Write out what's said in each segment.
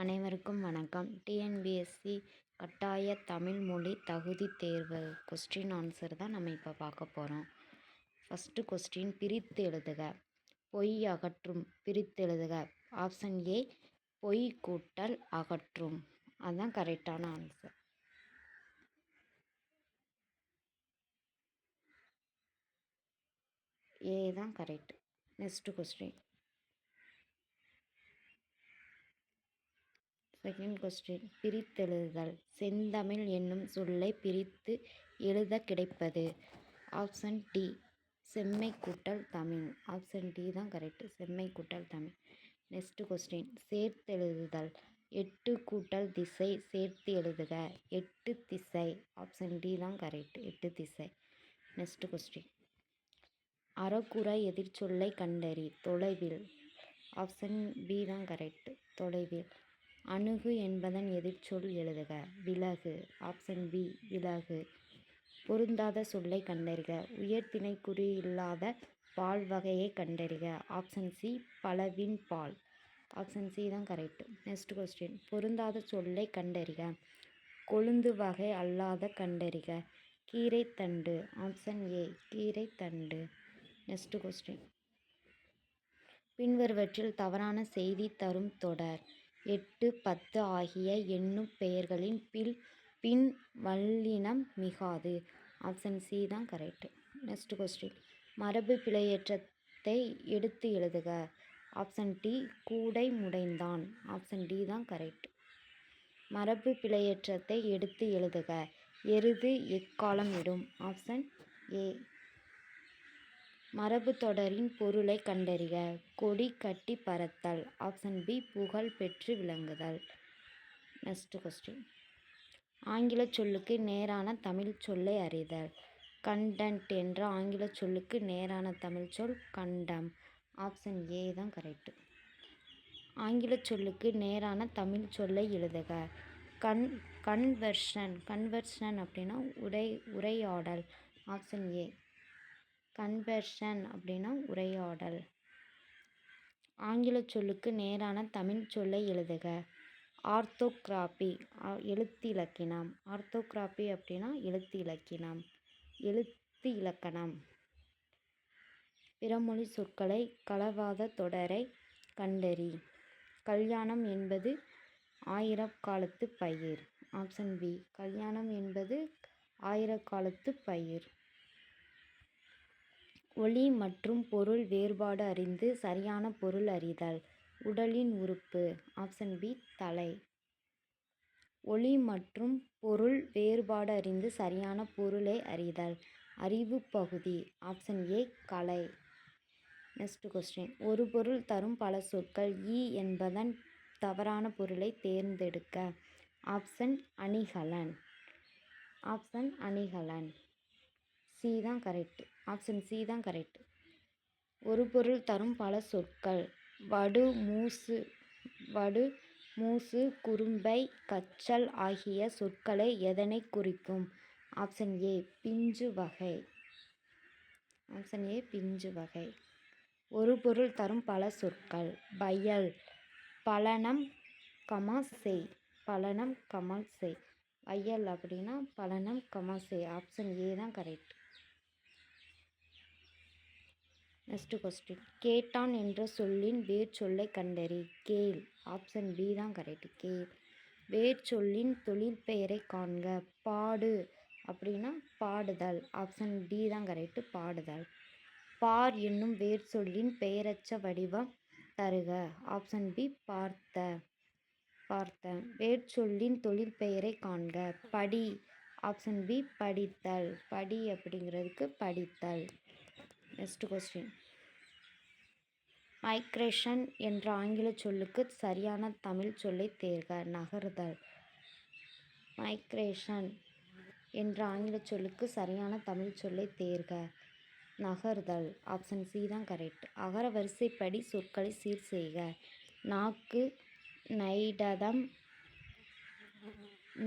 அனைவருக்கும் வணக்கம். டிஎன்பிஎஸ்சி கட்டாய தமிழ் மொழி தகுதி தேர்வு கொஸ்டின் ஆன்சர் தான் நம்ம இப்போ பார்க்க போகிறோம் ஃபஸ்ட்டு கொஸ்டின் பிரித்து எழுதுக. பொய் அகற்றும் பிரித்து எழுதுக. ஆப்ஷன் ஏ பொய் கூட்டல் அகற்றும். அதுதான் கரெக்டான ஆன்சர் ஏ தான் correct next question second question. பிரித்தெழுதுதல் செந்தமிழ் என்னும் சொல்லை பிரித்து எழுத கிடைப்பது. Option D. செம்மை கூட்டல் தமிழ். ஆப்ஷன் டி தான் கரெக்டு செம்மை கூட்டல் தமிழ். Next question சேர்த்தெழுதுதல். எட்டு கூட்டல் திசை சேர்த்து எழுதுக. எட்டு திசை. ஆப்ஷன் டி தான் கரெக்ட் எட்டு திசை. நெக்ஸ்ட் கொஸ்டின் அறக்குறை எதிர்ச்சொல்லை கண்டறி. தொலைவில். ஆப்ஷன் பி தான் கரெக்ட் தொலைவில். அணுகு என்பதன் எதிர்ச்சொல் எழுதுக. விலகு. ஆப்ஷன் பி விலகு. பொருந்தாத சொல்லை கண்டறிக. உயர்திணை இல்லாத பால் வகையை கண்டறிக. ஆப்ஷன் சி பலவின் பால். ஆப்ஷன் சி தான் கரெக்ட் நெக்ஸ்ட் கொஸ்டின் பொருந்தாத சொல்லை கண்டறிக. கொழுந்து வகை அல்லாத கண்டறிக. கீரைத்தண்டு ஆப்ஷன் ஏ கீரைத்தண்டு நெக்ஸ்ட் கொஸ்டின் பின்வருவற்றில் தவறான செய்தி தரும் தொடர். எட்டு பத்து ஆகிய எண்ணும் பெயர்களின் பில் பின் வல்லினம் மிகாது. ஆப்ஷன் சி தான் கரெக்டு நெக்ஸ்ட் கொஸ்டின் மரபு பிழையேற்றத்தை எடுத்து எழுதுக. ஆப்ஷன் டி கூடை முடைந்தான். ஆப்ஷன் டி தான் கரெக்ட் மரபு பிழையேற்றத்தை எடுத்து எழுதுக. எருது எக்காலம் இடும்? ஆப்ஷன் ஏ மரபு தொடரின் பொருளை கண்டறிக. கொடி கட்டி பறத்தல். ஆப்ஷன் பி புகழ் பெற்று விளங்குதல். நெக்ஸ்ட் கொஸ்டின் ஆங்கில சொல்லுக்கு நேரான தமிழ் சொல்லை அறிதல். கண்டன்ட் என்ற ஆங்கில சொல்லுக்கு நேரான தமிழ் சொல் கண்டம். ஆப்ஷன் ஏ தான் கரெக்டு ஆங்கில சொல்லுக்கு நேரான தமிழ் சொல்லை எழுதுக. கன் கன்வர்ஷன் கன்வர்ஷன் அப்படின்னா உரை உரையாடல். ஆப்ஷன் ஏ கன்வர்ஷன் அப்படின்னா உரையாடல் ஆங்கில சொல்லுக்கு நேரான தமிழ் சொல்லை எழுதுக. ஆர்த்தோகிராபி எழுத்து இலக்கினம். ஆர்த்தோகிராபி அப்படின்னா எழுத்து இலக்கினம். எழுத்து இலக்கணம். பிறமொழி சொற்களை களவாத தொடரை கண்டறி. கல்யாணம் என்பது ஆயிரக்காலத்து பயிர். ஆப்ஷன் பி கல்யாணம் என்பது ஆயிரக்காலத்து பயிர். ஒளி மற்றும் பொருள் வேறுபாடு அறிந்து சரியான பொருள் அறிதல். உடலின் உறுப்பு. ஆப்ஷன் பி தலை. ஒளி மற்றும் பொருள் வேறுபாடு அறிந்து சரியான பொருளை அறிதல். அறிவு பகுதி. ஆப்ஷன் ஏ கலை. நெக்ஸ்ட் கொஸ்டின் ஒரு பொருள் தரும் பல சொற்கள் இ என்பதன் தவறான பொருளை தேர்ந்தெடுக்க. ஆப்ஷன் அணிகலன். ஆப்ஷன் அணிகலன். சி தான் கரெக்டு ஆப்ஷன் சி தான் கரெக்டு ஒரு பொருள் தரும் பல சொற்கள். வடு மூசு வடு மூசு குறும்பை கச்சல் ஆகிய சொற்களை எதனை குறிக்கும்? ஆப்ஷன் ஏ பிஞ்சு வகை. ஆப்ஷன் ஏ பிஞ்சு வகை. ஒரு பொருள் தரும் பல சொற்கள். பயல் பலனம் கமா செய். பலனம் கமல் செய். வயல் அப்படின்னா பலனம் கமா செய். ஆப்ஷன் ஏ தான் கரெக்ட் நெக்ஸ்ட் கொஸ்டின் கேட்டான் என்ற சொல்லின் வேர் சொல்லை கண்டறி. கேள். ஆப்ஷன் பி தான் கரெக்ட் கேள். வேர் சொல்லின் தொழில் பெயரை காண்க. பாடு அப்படின்னா பாடுதல். ஆப்ஷன் டி தான் கரெக்ட் பாடுதல். பார் என்னும் வேர் சொல்லின் பெயரச்ச வடிவம் தருக. ஆப்ஷன் பி பார்த்த. பார்த்த. வேர் சொல்லின் தொழில் பெயரை காண்க. படி. ஆப்ஷன் பி படித்தல். படி அப்படிங்கிறதுக்கு படித்தல். நெக்ஸ்ட் கொஸ்டின் மைக்ரேஷன் என்ற ஆங்கில சொல்லுக்கு சரியான தமிழ் சொல்லை தேர்க நகர்தல். மைக்ரேஷன் என்ற ஆங்கில சொல்லுக்கு சரியான தமிழ் சொல்லை தேர்க நகர்தல். ஆப்ஷன் சி தான் கரெக்ட் அகர வரிசைப்படி சொற்களை சீர் செய்க. நாக்கு நைடதம்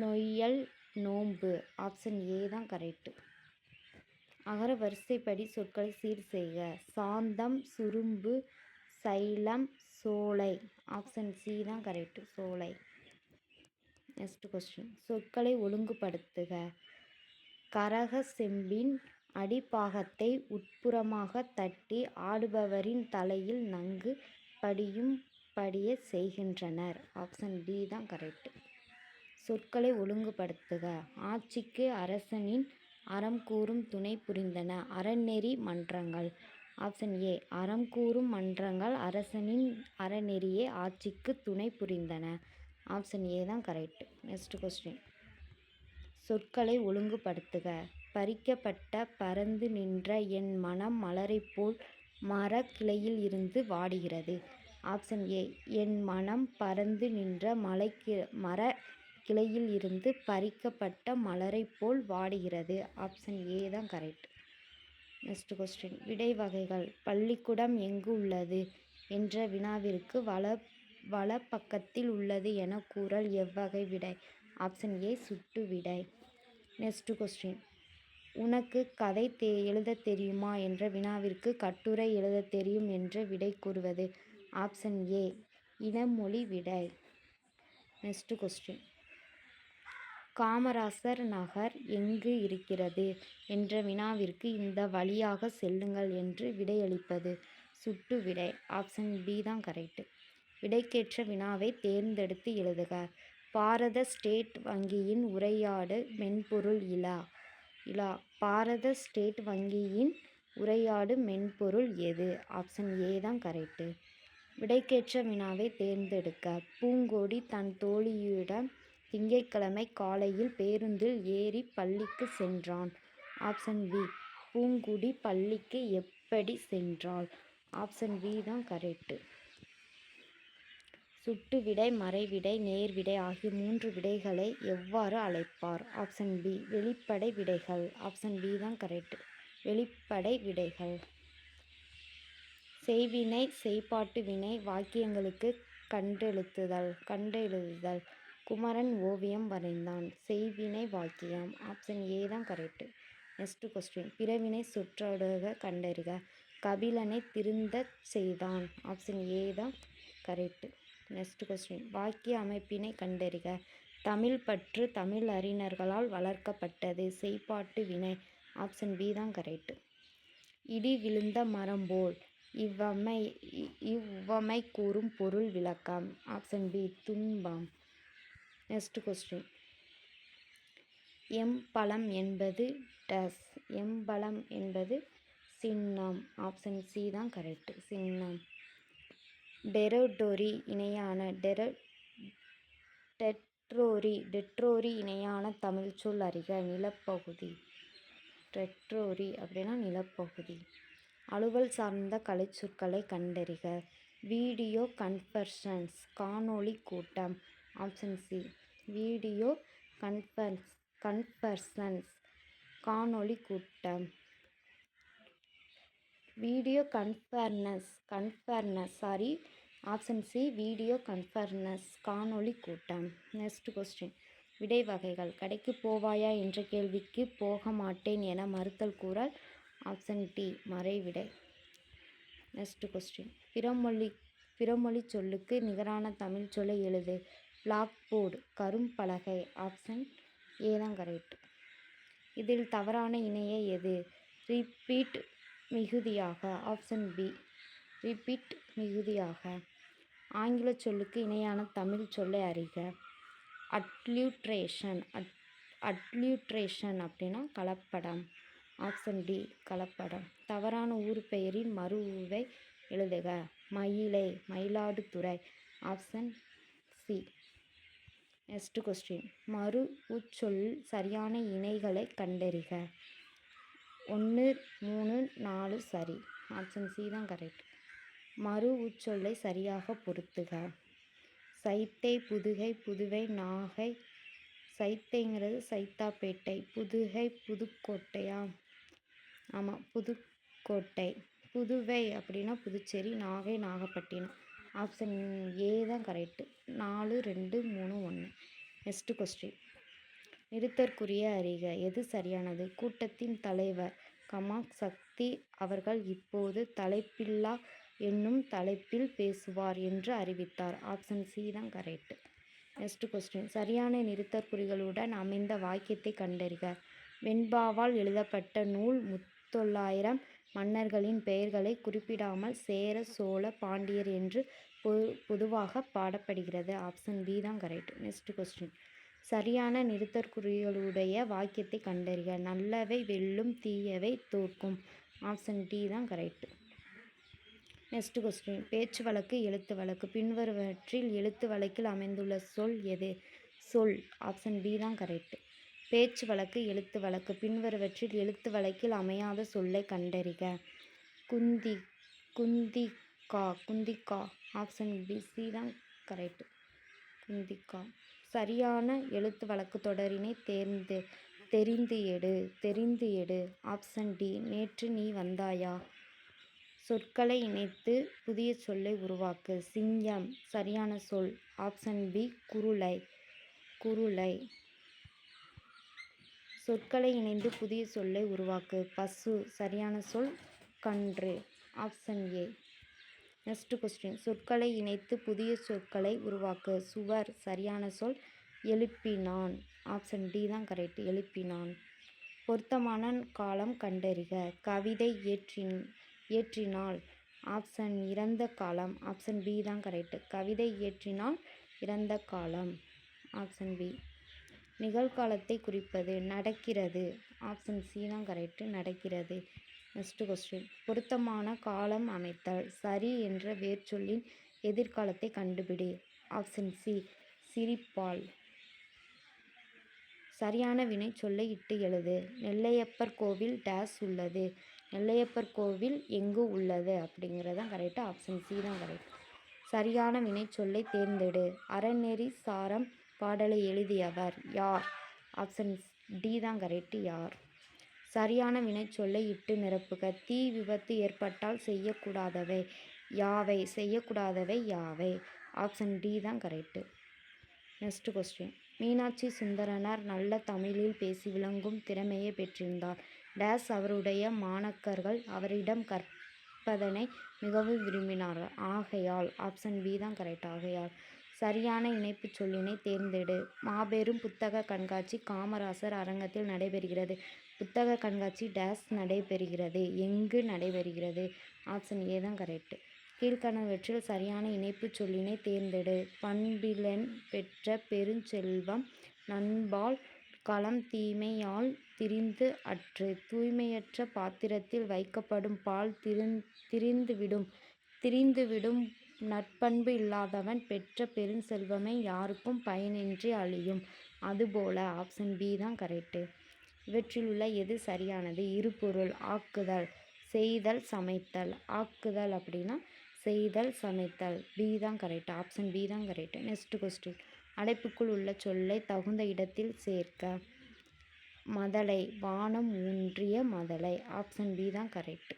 நொய்யல் நோன்பு ஆப்ஷன் ஏ தான் கரெக்டு அகர வரிசைப்படி சொற்களை சீர் செய்க. சாந்தம் சுரும்பு சைலம் சோலை. ஆப்ஷன் சி தான் கரெக்டு சோலை. நெக்ஸ்ட் கொஸ்டின் சொற்களை ஒழுங்குபடுத்துக. கரக செம்பின் அடிப்பாகத்தை உட்புறமாக தட்டி ஆடுபவரின் தலையில் நன்கு படியும் படிய செய்கின்றனர். ஆப்ஷன் டி தான் கரெக்டு சொற்களை ஒழுங்குபடுத்துக. ஆட்சிக்கு அரசனின் அறம் கூறும் துணை புரிந்தன. அறநெறி மன்றங்கள். Option A. அறம் கூறும் மன்றங்கள் அரசனின் அறநெறியே ஆட்சிக்கு துணை புரிந்தன. ஆப்ஷன் ஏ தான் கரெக்ட் நெக்ஸ்ட் கொஸ்டின் சொற்களை ஒழுங்குபடுத்துக. பறிக்கப்பட்ட பறந்து நின்ற என் மனம் மலரைப் போல் மர கிளையில் இருந்து வாடுகிறது. Option A. என் மனம் பறந்து நின்ற மலைக்கு மர கிளையில் இருந்து பறிக்கப்பட்ட மலரைப் போல் வாடுகிறது. ஆப்ஷன் ஏ தான் கரெக்ட். Next question. விடை வகைகள். பள்ளிக்கூடம் எங்கு உள்ளது என்ற வினாவிற்கு வல வலப்பக்கத்தில் உள்ளது என கூறல் எவ்வகை விடை? ஆப்ஷன் ஏ சுட்டு விடை. Next question. உனக்கு கதை தே எழுத தெரியுமா என்ற வினாவிற்கு கட்டுரை எழுத தெரியும் என்ற விடை கூறுவது? ஆப்ஷன் ஏ இனமொழி விடை. Next question. காமராசர் நகர் எங்கு இருக்கிறது என்ற வினாவிற்கு இந்த வழியாக செல்லுங்கள் என்று விடையளிப்பது. சுட்டு விடை. ஆப்ஷன் பி தான் கரெக்டு விடைக்கேற்ற வினாவை தேர்ந்தெடுத்து எழுதுக. பாரத ஸ்டேட் வங்கியின் உரையாடு மென்பொருள் இலா. இலா. பாரத ஸ்டேட் வங்கியின் உரையாடு மென்பொருள் எது? ஆப்ஷன் ஏ தான் கரெக்டு விடைக்கேற்ற வினாவை தேர்ந்தெடுக்க. பூங்கோடி தன் தோழியுடன் திங்கட்கிழமை காலையில் பேருந்தில் ஏறி பள்ளிக்கு சென்றான். ஆப்ஷன் பி பூங்குடி பள்ளிக்கு எப்படி சென்றாள்? ஆப்ஷன் பி தான் கரெக்டு சுட்டு விடை மறைவிடை நேர்விடை ஆகிய மூன்று விடைகளை எவ்வாறு அழைப்பார்? ஆப்ஷன் பி வெளிப்படை விடைகள். ஆப்ஷன் பி தான் கரெக்ட் வெளிப்படை விடைகள். செய்வினை செய்பாட்டு வினை வாக்கியங்களுக்கு கண்டெழுத்துதல் கண்டெழுதுதல். குமரன் ஓவியம் வரைந்தான். செய்வினை வாக்கியம் ஆப்ஷன் ஏ தான் கரெக்டு. Next question. பிறவினை சொற்றொடக கண்டறிக. கபிலனை திருந்த செய்தான். ஆப்ஷன் ஏ தான் கரெக்டு. Next question. வாக்கிய அமைப்பினை கண்டறிக. தமிழ் பற்று தமிழ் அறிஞர்களால் வளர்க்கப்பட்டது. செய்பாட்டு வினை. ஆப்ஷன் பி தான் கரெக்ட். இடி விழுந்த மரம் போல். இவ்வமை இவ்வமை கூறும் பொருள் விளக்கம். ஆப்ஷன் பி துன்பம். நெக்ஸ்ட் கொஸ்டின் எம்பலம் என்பது டஸ். எம்பலம் என்பது சின்னம். ஆப்ஷன் சி தான் கரெக்ட் சின்னம். டெரோடோரி இணையான டெரோ டெட்ரோரி டெட்ரோரி இணையான தமிழ் சொல் அறிக. நிலப்பகுதி. டெட்ரோரி அப்படின்னா நிலப்பகுதி. அலுவல் சார்ந்த கலைச்சொற்களை கண்டறிக. வீடியோ கன்ஃபர்ஷன்ஸ் காணொளி கூட்டம். Option C. Video confers conferences. காணொளி கூட்டம். Video conference conference sorry. Option C video conference காணொளி கூட்டம். Next question. விடை வகைகள் கடைக்கு போவாயா என்ற கேள்விக்கு போக மாட்டேன் என மறுத்தல் கூறல் ஆப்ஷன் டி மறைவிடை. Next question. பிறமொழி பிறமொழி சொல்லுக்கு நிகரான தமிழ் சொல்லை எழுது. பிளாக்போர்டு கரும்பலகை ஆப்ஷன் ஏதான் கரெக்ட் இதில் தவறான இணைய எது? ரிப்பீட் மிகுதியாக ஆப்ஷன் பி ரிப்பீட் மிகுதியாக. ஆங்கில சொல்லுக்கு இணையான தமிழ் சொல்லை அறிக. அட்லியூட்ரேஷன் அட் அட்லியூட்ரேஷன் அப்படின்னா கலப்படம். ஆப்ஷன் டி கலப்படம். தவறான ஊர் பெயரின் மறு எழுதுக. Mylai Mayiladuthurai. Option C next question மறு உச்சொல் சரியான இணைகளை கண்டறிக. ஒன்று மூணு நாலு சரி. ஆப்ஷன் சி தான் கரெக்ட் மறு உச்சொல்லை சரியாக பொருத்துக. சைத்தை புதுகை புதுவை நாகை. சைத்தைங்கிறது சைத்தாப்பேட்டை புதுகை புதுக்கோட்டையா? ஆமாம் புதுக்கோட்டை. புதுவை அப்படின்னா புதுச்சேரி நாகை நாகப்பட்டினம். ஆப்ஷன் ஏ தான் கரெக்டு நாலு ரெண்டு மூணு ஒன்று நெக்ஸ்ட்டு கொஸ்டின். நிறுத்தற்குரிய அறிக. எது சரியானது? கூட்டத்தின் தலைவர் கமாக் சக்தி அவர்கள் இப்போது தலைப்பில்லா என்னும் தலைப்பில் பேசுவார் என்று அறிவித்தார். ஆப்ஷன் சி தான் கரெக்ட் நெக்ஸ்ட் கொஸ்டின். சரியான நிறுத்தற்குறிகளுடன் அமைந்த வாக்கியத்தை கண்டறிக. வெண்பாவால் எழுதப்பட்ட நூல் முத்தொள்ளாயிரம் மன்னர்களின் பெயர்களை குறிப்பிடாமல் சேர சோழ பாண்டியர் என்று பொ பொதுவாக பாடப்படுகிறது. ஆப்ஷன் பி தான் கரெக்ட் நெக்ஸ்ட் கொஸ்டின் சரியான நிறுத்தற்குறிகளுடைய வாக்கியத்தை கண்டறிக. நல்லவை வெல்லும் தீயவை தோற்கும். ஆப்ஷன் டி தான் கரெக்ட் நெக்ஸ்ட் கொஸ்டின் பேச்சு வழக்கு எழுத்து வழக்கு. பின்வருவற்றில் எழுத்து வழக்கில் அமைந்துள்ள சொல் எது? சொல். ஆப்ஷன் பி தான் கரெக்ட் பேச்சு வழக்கு எழுத்து வழக்கு பின்வருவற்றில் எழுத்து வழக்கில் அமையாத சொல்லை கண்டறிக. குந்தி குந்திக்கா குந்திக்கா ஆப்ஷன் பி சி தான் கரெக்ட் குந்திக்கா சரியான எழுத்து வழக்கு தொடரினை தேர்ந்து தெரிந்து எடு தெரிந்து எடு. ஆப்ஷன் டி நேற்று நீ வந்தாயா? சொற்களை இணைத்து புதிய சொல்லை உருவாக்கு. சிங்கம் சரியான சொல். ஆப்ஷன் பி குருளை குருளை. சொற்களை இணைந்து புதிய சொல்லை உருவாக்கு. பசு சரியான சொல் கன்று. ஆப்ஷன் ஏ நெக்ஸ்ட் கொஸ்டின் சொற்களை இணைத்து புதிய சொற்களை உருவாக்கு. சுவர் சரியான சொல் எழுப்பினான். ஆப்ஷன் டி தான் கரெக்ட் எழுப்பினான். பொருத்தமான காலம் கண்டறிக. கவிதை ஏற்றின் ஏற்றினால். ஆப்ஷன் இறந்த காலம். ஆப்ஷன் பி தான் கரெக்ட் கவிதை இயற்றினால் இறந்த காலம். ஆப்ஷன் பி நிகழ்காலத்தை குறிப்பது நடக்கிறது. ஆப்ஷன் சி தான் கரெக்டு. நடக்கிறது. Next question. பொருத்தமான காலம் அமைத்தல். சரி என்ற வேர்ச்சொல்லின் எதிர்காலத்தை கண்டுபிடி. Option C. சிரிப்பால். சரியான வினை சொல்லை இட்டு எழுது. நெல்லையப்பர் கோவில் டேஸ் உள்ளது. நெல்லையப்பர் கோவில் எங்கு உள்ளது? அப்படிங்கிறதான் கரெக்டு. ஆப்ஷன் சி தான் கரெக்ட். சரியான வினை சொல்லை தேர்ந்தெடு. அறநெறி சாரம் பாடலை எழுதியவர் யார்? ஆப்ஷன்ஸ் டி தான் கரெக்டு யார்? சரியான வினைச்சொல்லை இட்டு நிரப்புக. தீ விபத்து ஏற்பட்டால் செய்யக்கூடாதவை யாவை? செய்யக்கூடாதவை யாவை? ஆப்ஷன் டி தான் correct. Next question. Meenakshi Sundaranar நல்ல தமிழில் பேசி விளங்கும் திறமையை பெற்றிருந்தார். டேஸ் அவருடைய மாணக்கர்கள் அவரிடம் கற்பதனை மிகவும் விரும்பினார்கள். ஆகையால் ஆப்ஷன் பி தான் கரெக்ட். ஆகையால் சரியான இணைப்புச் சொல்லினை தேர்ந்தெடு. மாபெரும் புத்தக கண்காட்சி காமராசர் அரங்கத்தில் நடைபெறுகிறது. புத்தக கண்காட்சி டேஸ் நடைபெறுகிறது. எங்கு நடைபெறுகிறது? ஆப்ஷன் ஏ தான் கரெக்டு. கீழ்கணவற்றில் சரியான இணைப்புச் சொல்லினை தேர்ந்தெடு. பண்பிலன் பெற்ற பெருஞ்செல்வம் நண்பால் களம் தீமையால் திரிந்து அற்று. தூய்மையற்ற பாத்திரத்தில் வைக்கப்படும் பால் திரிந் திரிந்துவிடும் திரிந்துவிடும் நற்பண்பு இல்லாதவன் பெற்ற பெருஞ்செல்வமே யாருக்கும் பயனின்றி அழியும். அதுபோல ஆப்ஷன் பி தான் கரெக்டு இவற்றில் உள்ள எது சரியானது? இருபொருள் ஆக்குதல் செய்தல் சமைத்தல். ஆக்குதல் அப்படின்னா செய்தல் சமைத்தல். பி தான் கரெக்ட் ஆப்ஷன் பி தான் கரெக்ட் நெக்ஸ்ட் கொஸ்டின் அடைப்புக்குள் உள்ள சொல்லை தகுந்த இடத்தில் சேர்க்க. மதலை வானம் ஊன்றிய மதலை. ஆப்ஷன் பி தான் கரெக்ட்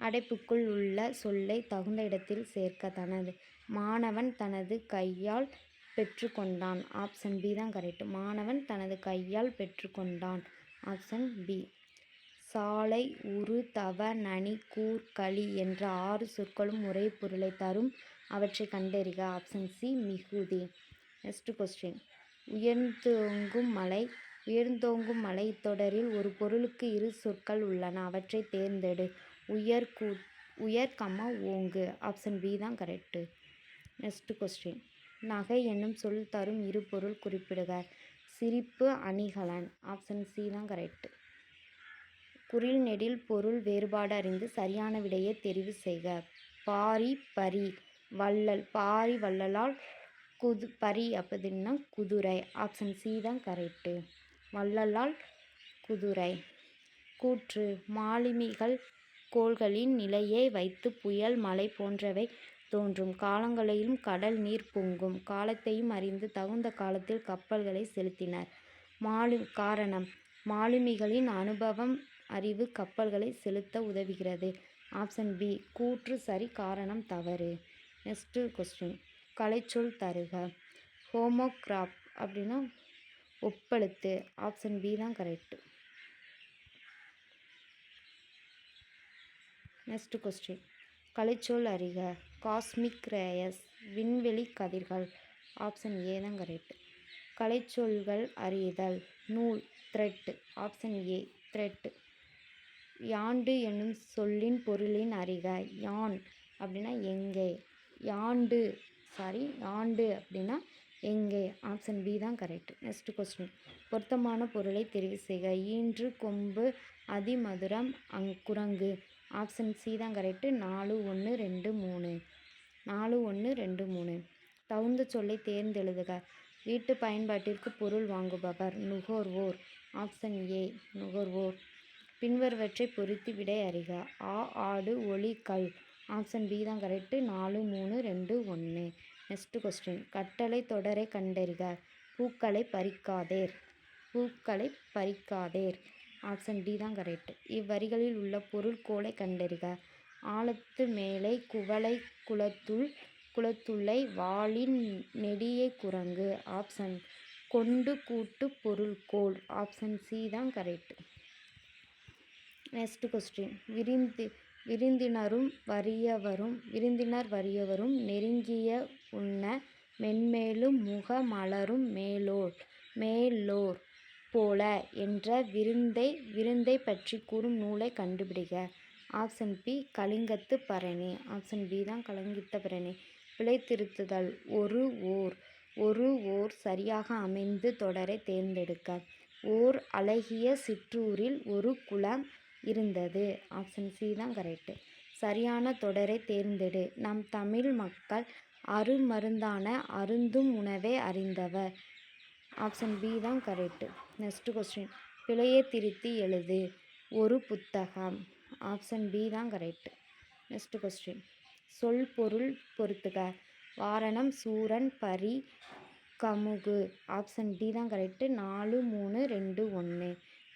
அடைப்புக்குள் உள்ள சொல்லை தகுந்த இடத்தில் சேர்க்க தனது மாணவன் தனது கையால் பெற்றுக்கொண்டான். ஆப்ஷன் பி தான் கரெக்ட் மாணவன் தனது கையால் பெற்றுக்கொண்டான். ஆப்ஷன் பி சாலை உரு தவ நனி கூர் களி என்ற ஆறு சொற்களும் ஒரே பொருளை தரும். அவற்றை கண்டறிக. ஆப்ஷன் சி மிகுதி. நெக்ஸ்ட் கொஸ்டின் உயர்ந்தோங்கும் மலை உயர்ந்தோங்கும் மலை தொடரில் ஒரு பொருளுக்கு இரு சொற்கள் உள்ளன. அவற்றை தேர்ந்தெடு. உயர் கூ உயர் கம்மா ஓங்கு. ஆப்ஷன் பி தான் கரெக்டு நெக்ஸ்ட் கொஸ்டின் நகை என்னும் சொல் தரும் இரு பொருள் குறிப்பிடுக. சிரிப்பு அணிகலன். ஆப்ஷன் சி தான் கரெக்ட் குரில் நெடில் பொருள் வேறுபாடு அறிந்து சரியான விடையை தெரிவு செய்க. பாரி பரி வள்ளல். பாரி வள்ளலால் குது பரி அப்படின்னா குதிரை. ஆப்ஷன் சி தான் கரெக்டு வள்ளலால் குதிரை. கூற்று மாலுமிகள் கோள்களின் நிலையை வைத்து புயல் மழை போன்றவை தோன்றும். காலங்களையும் கடல் நீர் பொங்கும். காலத்தையும் அறிந்து தகுந்த காலத்தில் கப்பல்களை செலுத்தினர். மாலு காரணம் மாலுமிகளின் அனுபவம் அறிவு கப்பல்களை செலுத்த உதவுகிறது. ஆப்ஷன் பி கூற்று சரி காரணம் தவறு. நெக்ஸ்ட்டு கொஸ்டின் கலைச்சொல் தருக. ஹோமோகிராப் அப்படின்னா ஒப்பெழுத்து. ஆப்ஷன் பி தான் கரெக்டு. நெக்ஸ்ட் கொஸ்டின் கலைச்சொல் அறிக. காஸ்மிக் ரேயஸ் விண்வெளி கதிர்கள். ஆப்ஷன் ஏ தான் கரெக்ட் கலைச்சொல்கள் அறிதல். நூல். த்ரெட்டு ஆப்ஷன் ஏ த்ரெட்டு யாண்டு என்னும் சொல்லின் பொருளின் அறிக. யான் அப்படின்னா எங்கே? யாண்டு. சாரி யாண்டு அப்படின்னா எங்கே? ஆப்ஷன் பி தான் கரெக்ட் நெக்ஸ்ட் கொஸ்டின் பொருத்தமான பொருளை தெரிவு செய்க. ஈன்று கொம்பு அதிமதுரம் அங் குரங்கு. ஆப்ஷன் சி தான் கரெக்டு நாலு ஒன்று ரெண்டு மூணு. நாலு ஒன்று ரெண்டு மூணு. தகுந்த சொல்லை தேர்ந்தெழுதுக. வீட்டு பயன்பாட்டிற்கு பொருள் வாங்குபவர் நுகர்வோர். ஆப்ஷன் ஏ நுகர்வோர். பின்வருவற்றை பொருத்தி விடை அறிக. ஆ ஆடு ஒளி கல். ஆப்ஷன் பி தான் கரெக்டு நாலு மூணு ரெண்டு ஒன்று நெக்ஸ்ட் கொஸ்டின் கட்டளை தொடரை கண்டறிக. பூக்களை பறிக்காதேர். பூக்களை பறிக்காதேர். ஆப்ஷன் டி தான் கரெக்ட் இவ்வரிகளில் உள்ள பொருள்கோளை கண்டறிக. ஆழத்து மேலை குவளை குளத்துள் குளத்துள்ளை வாளின் நெடியை குரங்கு. ஆப்ஷன் கொண்டு கூட்டு பொருள்கோள் ஆப்ஷன் சி தான் கரெக்ட் நெக்ஸ்ட் கொஸ்டின் விரிந்து விருந்தினரும் வறியவரும் விருந்தினர் வறியவரும் நெருங்கிய உண்ண மென்மேலும் முக மலரும் மேலோர் மேலோர். போல என்ற விருந்தை விருந்தை பற்றி கூறும் நூலை கண்டுபிடிக்க ஆப்ஷன் பி கலிங்கத்து பரணி. ஆப்ஷன் பி தான் கலிங்கத்த பரணி. பிழை திருத்துதல் ஒரு ஓர். ஒரு ஓர் சரியாக அமைந்து தொடரை தேர்ந்தெடுக்க. ஓர் அழகிய சிற்றூரில் ஒரு குளம் இருந்தது. ஆப்ஷன் சி தான் கரெக்டு சரியான தொடரை தேர்ந்தெடு. நம் தமிழ் மக்கள் அருமருந்தான அருந்தும் உணவை அறிந்தவர். ஆப்ஷன் பி தான் கரெக்டு நெக்ஸ்ட் கொஸ்டின் பிழையை திருத்தி எழுது. ஒரு புத்தகம். ஆப்ஷன் பி தான் கரெக்ட் நெக்ஸ்ட் கொஸ்டின் சொல் பொருள் பொறுத்துக வாரணம் சூரன் பரி கமுகு. ஆப்ஷன் டி தான் கரெக்டு நாலு மூணு ரெண்டு ஒன்று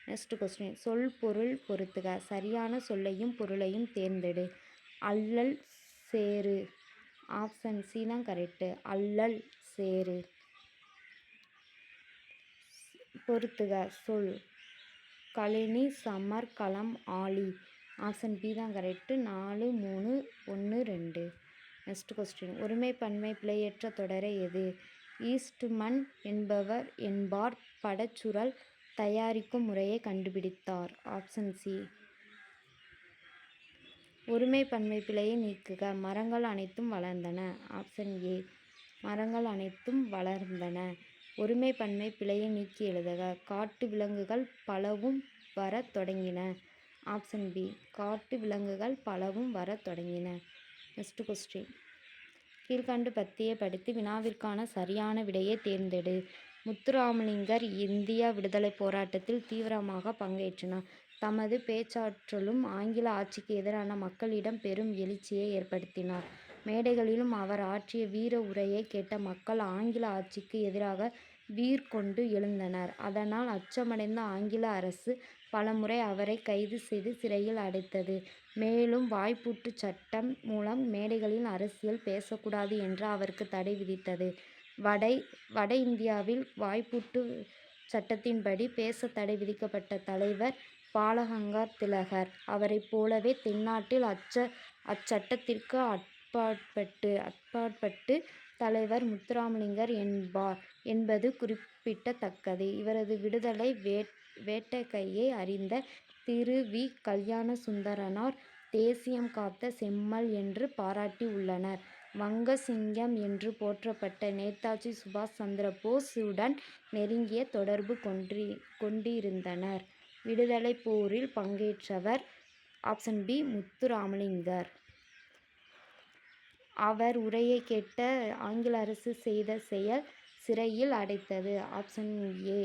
நெக்ஸ்ட் கொஸ்டின் சொல் பொருள் பொறுத்துக சரியான சொல்லையும் பொருளையும் தேர்ந்தெடு. அல்லல் சேரு ஆப்ஷன் சி தான் கரெக்டு அல்லல் சேரு பொறுத்துக சொல். கலினி சமர் களம் ஆலி ஆப்ஷன் பி தான் கரெக்டு நாலு மூணு ஒன்று ரெண்டு. நெக்ஸ்ட் கொஸ்டின் ஒருமை பன்மை பிழையற்ற தொடரை எது? ஈஸ்ட்மன் என்பவர் என்பார் படச்சுரல் தயாரிக்கும் முறையை கண்டுபிடித்தார். ஆப்ஷன் சி ஒருமை பன்மை பிழையை நீக்குக. மரங்கள் அனைத்தும் வளர்ந்தன. ஆப்ஷன் ஏ மரங்கள் அனைத்தும் வளர்ந்தன. ஒருமை பன்மை பிழையை நீக்கி எழுதுக. காட்டு விலங்குகள் பலவும் வரத் தொடங்கின. ஆப்ஷன் பி காட்டு விலங்குகள் பலவும் வரத் தொடங்கின. நெக்ஸ்ட் கொஸ்டின் கீழ்கண்டு பத்தியை படித்து வினாவிற்கான சரியான விடையை தேர்ந்தெடு. முத்துராமலிங்கர் இந்தியா விடுதலை போராட்டத்தில் தீவிரமாக பங்கேற்றினார். தமது பேச்சாற்றலும் ஆங்கில ஆட்சிக்கு எதிரான மக்களிடம் பெரும் எழுச்சியை ஏற்படுத்தினார். மேடைகளிலும் அவர் ஆற்றிய வீர உரையை கேட்ட மக்கள் ஆங்கில ஆட்சிக்கு எதிராக வீர் கொண்டு எழுந்தனர். அதனால் அச்சமடைந்த ஆங்கில அரசு பலமுறை அவரை கைது செய்து சிறையில் அடைத்தது. மேலும் வாய்ப்பூட்டு சட்டம் மூலம் மேடைகளில் அரசியல் பேசக்கூடாது என்று அவருக்கு தடை விதித்தது. வடை வட இந்தியாவில் வாய்ப்பூட்டு சட்டத்தின்படி பேச தடை விதிக்கப்பட்ட தலைவர் பாலகங்கார் திலகர். அவரைப் போலவே தென்னாட்டில் அச்ச அச்சட்டத்திற்கு அப்பாற்பட்டு அப்பாற்பட்டு தலைவர் முத்துராமலிங்கர் என்பார் என்பது குறிப்பிடத்தக்கது இவரது விடுதலை வேட் வேட்டைக்கையை அறிந்த திரு வி. கல்யாணசுந்தரனார் தேசியம் காத்த செம்மல் என்று பாராட்டி உள்ளனர் வங்க சிங்கம் என்று போற்றப்பட்ட நேதாஜி சுபாஷ் சந்திர போஸுடன் நெருங்கிய தொடர்பு கொண்டிருந்தனர். விடுதலைப் போரில் பங்கேற்றவர் ஆப்ஷன் பி. முத்துராமலிங்கர். அவர் உரையை கேட்ட ஆங்கில அரசு செய்த செயல் சிறையில் அடைத்தது. Option A.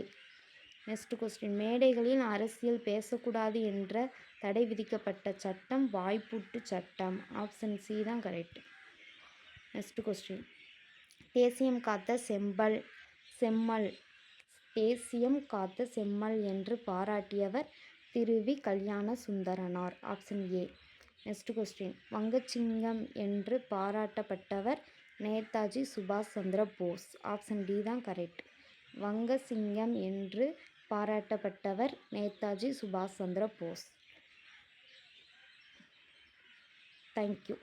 Next question. மேடைகளில் அரசியல் பேசக்கூடாது என்ற தடை விதிக்கப்பட்ட சட்டம் வாய்ப்பூட்டு சட்டம். ஆப்ஷன் சி தான் கரெக்ட். Next question. தேசியம் காத்த செம்பல் செம்மல் தேசியம் காத்த செம்மல் என்று பாராட்டியவர் Thiruvi Kalyana Sundaranar option A. Next question வங்கச்சிங்கம் என்று பாராட்டப்பட்டவர் நேதாஜி சுபாஷ் சந்திர போஸ். ஆப்ஷன் டி தான் கரெக்ட் வங்கசிங்கம் என்று பாராட்டப்பட்டவர் நேதாஜி சுபாஷ் சந்திர போஸ். Thank you